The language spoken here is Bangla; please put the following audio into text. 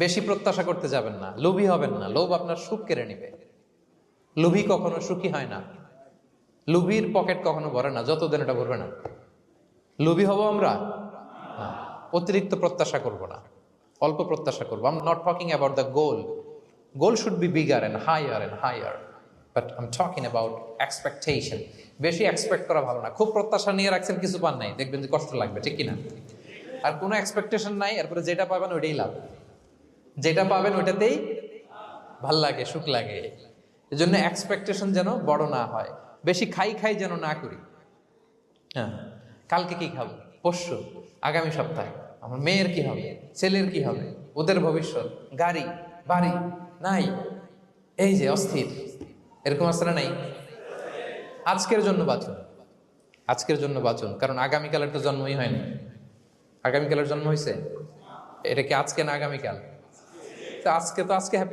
বেশি প্রত্যাশা করতে যাবেন না। লোভী হবেন না। লোভ আপনার সুখ কেড়ে নিবে। লোভী কখনো সুখী হয় না। লোভীর পকেট কখনো ভরে না। যতদিন এটা ভরবে না। লোভী হব আমরা? অতিরিক্ত প্রত্যাশা করব না। অল্প প্রত্যাশা করব। I'm not talking about the goal goal should be bigger and higher and higher but I'm talking about expectation বেশি এক্সপেক্ট করা ভালো না। খুব প্রত্যাশা নিয়ে রাখছেন, কিছু পান নাই। দেখবেন যে কষ্ট লাগবে, ঠিক কিনা? আর কোনো এক্সপেকটেশন নাই। এরপরে যেটা পাবেন ওইটাই লাভ। যেটা পাবেন ওইটাতেই ভালো লাগে, সুখ লাগে। এই জন্য এক্সপেকটেশন যেন বড় না হয়। বেশি খাই খাই যেন না করি। হ্যাঁ কালকে কি খাব? পরশু, আগামী সপ্তাহে। আমার মেয়ের কি হবে? ছেলের কি হবে? ওদের ভবিষ্যৎ? গাড়ি, বাড়ি? নাই। এই যে, অস্থির। এরকম আসলে নাই? আজকের জন্য বাঁচুন। আজকের জন্য বাঁচুন। কারণ আগামীকালের তো জন্মই হয়নি আগামীকালের জন্ম হয়েছে এটা কি আজকে না আগামীকাল? তো আজকে তো আজকে হ্যাপি